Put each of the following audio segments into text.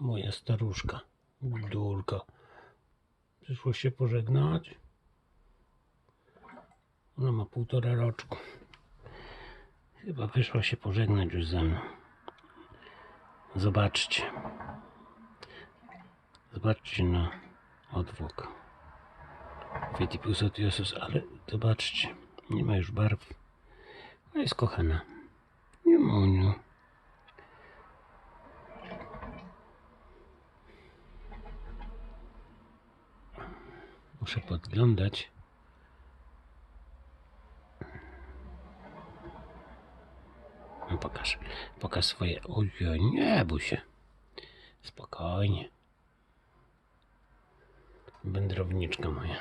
moja staruszka. Durka. Przyszło się pożegnać. Ona ma półtora roczku. Chyba wyszła się pożegnać już ze mną. Zobaczcie. Zobaczcie na odwłok. Fetipus otiosus, ale zobaczcie. Nie ma już barw. A jest kochana. Nie Moniu. Muszę podglądać. No pokaż, pokaż swoje. Ojej, nie bój się. Spokojnie. Wędrowniczka moja.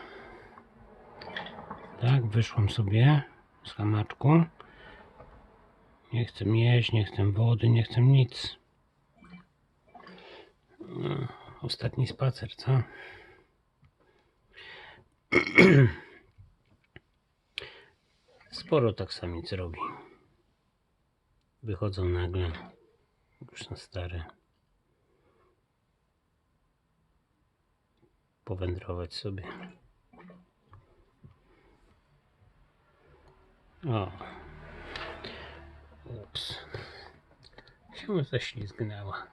Tak, wyszłam sobie z hamaczku. Nie chcę jeść, nie chcę wody, nie chcę nic. No, ostatni spacer, co? Sporo tak samic robi. Wychodzą nagle, już na stare. Powędrować sobie. O. Ups. Się ześlizgnęła.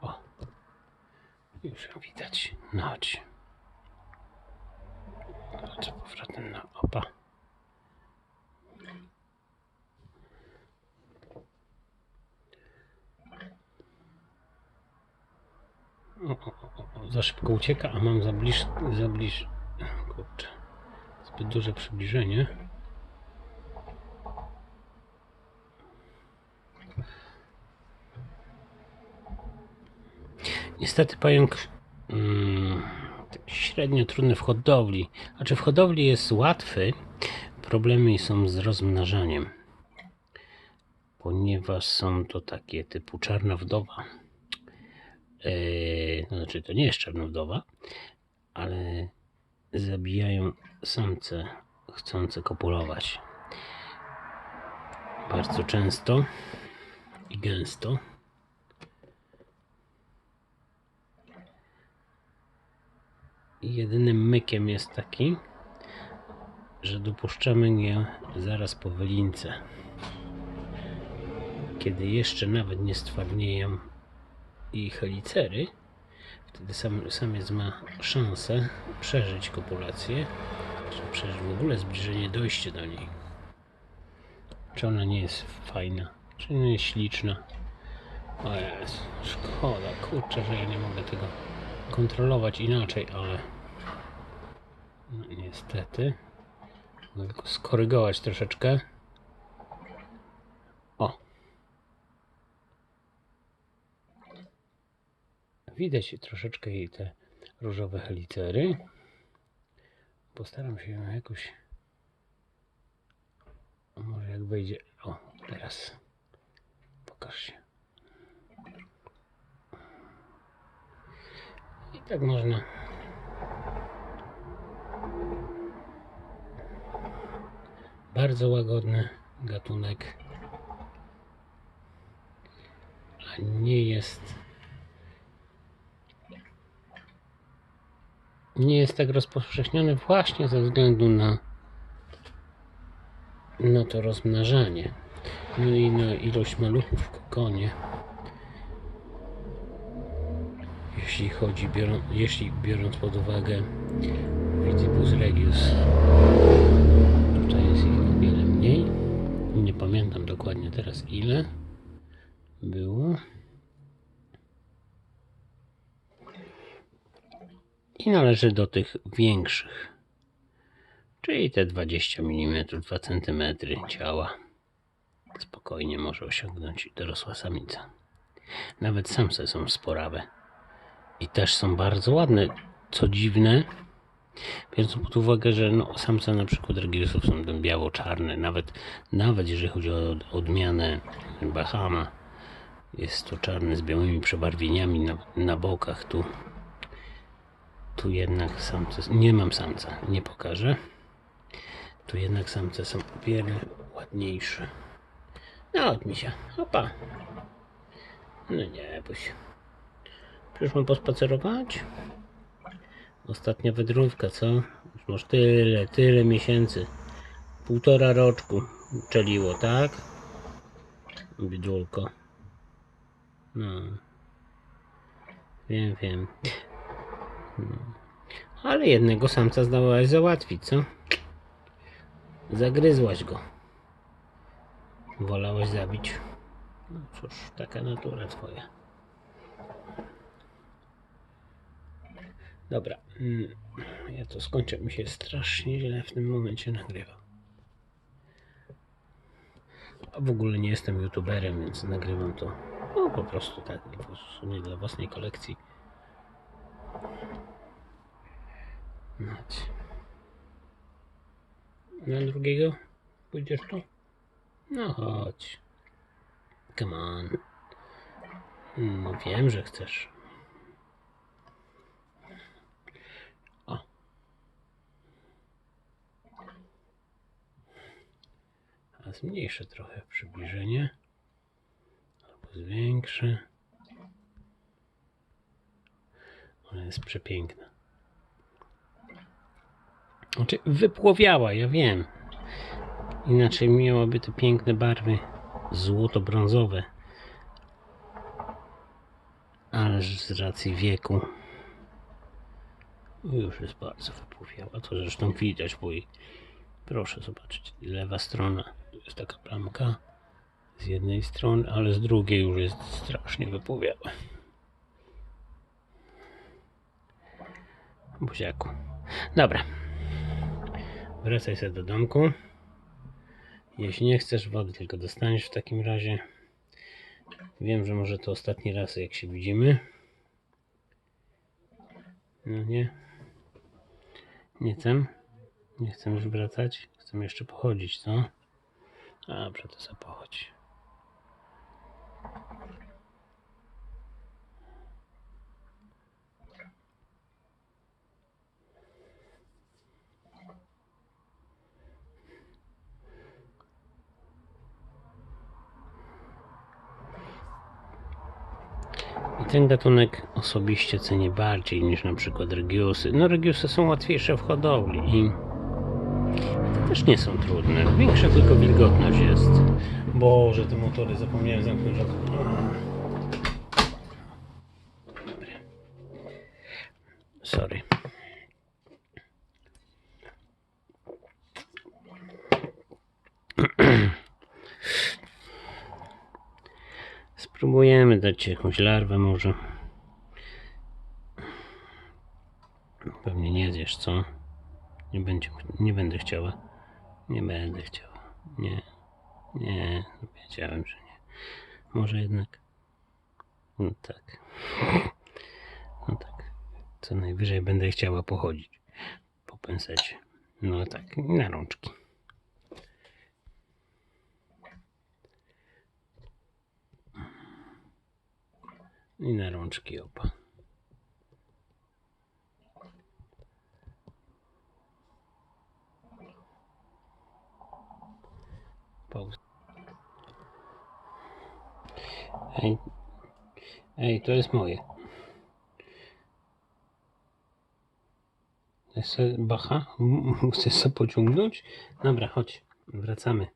O. Już ją widać. No chodź. Z powrotem na opa. O, o, o, za szybko ucieka, a mam za bliż, za bliż, kurczę, zbyt duże przybliżenie. Niestety pająk mm, średnio trudny w hodowli. Znaczy w hodowli jest łatwy, problemy są z rozmnażaniem. Ponieważ są to takie typu czarna wdowa. Yy, no znaczy to nie jest czarnowdowa, ale zabijają samce chcące kopulować. Bardzo często i gęsto. I jedynym mykiem jest taki, że dopuszczamy je zaraz po wylince. Kiedy jeszcze nawet nie stwardnieją i helicery, wtedy sam, samiec ma szansę przeżyć kopulację, czy przeżyć w ogóle zbliżenie, dojście do niej. Czy ona nie jest fajna, czy nie jest śliczna. O jest, szkoda, kurczę, że ja nie mogę tego kontrolować inaczej, ale no, niestety tylko skorygować troszeczkę. O, Widać troszeczkę jej te różowe helicery. Postaram się ją jakoś. Może jak wejdzie. O, teraz. Pokaż się. I tak można. Bardzo łagodny gatunek. A nie jest nie jest tak rozpowszechniony właśnie ze względu na, na to rozmnażanie. No i na ilość maluchów w kokonie. Jeśli chodzi, biorą, jeśli biorąc pod uwagę Vitibus regius, tutaj jest ich o wiele mniej. Nie pamiętam dokładnie teraz ile było. i należy do tych większych, czyli te 20 mm, 2 cm ciała. Spokojnie może osiągnąć dorosła samica. Nawet samce są sporawe i też są bardzo ładne. Co dziwne, biorąc pod uwagę, że no, samce na przykład regiusów są biało-czarne, nawet, nawet jeżeli chodzi o odmianę Bahama, jest to czarny z białymi przebarwieniami na, na bokach tu tu jednak samce, nie mam samca, nie pokażę. Tu jednak samce są o wiele ładniejsze. No chodź misia, opa. No nie, bój się. Przyszłam pospacerować? Ostatnia wędrówka, co? Już masz tyle, tyle miesięcy. Półtora roczku czeliło, tak? Bidulko. No. Wiem, wiem. Hmm. Ale jednego samca zdałaś załatwić, co? Zagryzłaś go. Wolałaś zabić. No cóż, taka natura twoja. Dobra. mm, Ja to skończę. Mi się strasznie źle w tym momencie nagrywa. A w ogóle nie jestem youtuberem, więc nagrywam to no, po prostu tak, w sumie dla własnej kolekcji. Na drugiego? Pójdziesz tu? No chodź. Come on. No wiem, że chcesz. O. A trochę przybliżenie. Albo zwiększę. Ona jest przepiękna. Znaczy, wypłowiała, ja wiem. Inaczej miałaby te piękne barwy złoto-brązowe. Ale z racji wieku już jest bardzo wypłowiała. To zresztą widać, bo jej proszę zobaczyć, lewa strona to jest taka plamka z jednej strony, ale z drugiej już jest strasznie wypłowiała. Buziaku. Dobra. Wracaj sobie do domku. Jeśli nie chcesz wody, tylko dostaniesz w takim razie. Wiem, że może to ostatni raz, jak się widzimy. No nie. Nie chcę. Nie chcę już wracać. Chcę jeszcze pochodzić, co? Dobrze, to sobie pochodź. Ten gatunek osobiście cenię bardziej niż na przykład regiusy. No regiusy są łatwiejsze w hodowli i też nie są trudne. Większa tylko wilgotność jest. Boże, te motory zapomniałem zamknąć okno. Sorry. Spróbujemy dać jakąś larwę może. Pewnie nie zjesz, co? Nie, będzie, nie będę chciała. Nie będę chciała. Nie. Nie. Wiedziałem, że nie. Może jednak. No tak. No tak. Co najwyżej będę chciała pochodzić po. No tak. Na rączki. I na rączki opa. Pauz. Ej, ej, to jest moje. Se, bacha? Chcesz sobie pociągnąć? Dobra, chodź. Wracamy.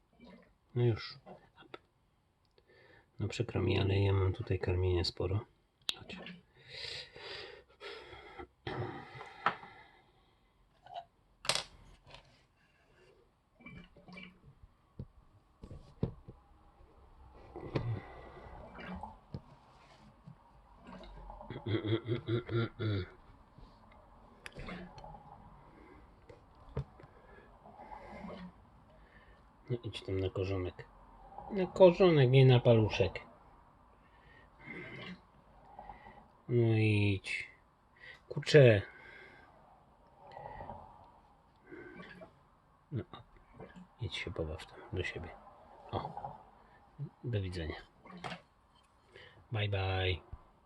No już. No przykro mi, ale ja mam tutaj karmienia sporo. Chodź. No idź tam na korzonek. Na korzonek, nie na paluszek. No idź. Kurczę. No, idź się pobaw tam do siebie. O. Do widzenia. Bye bye.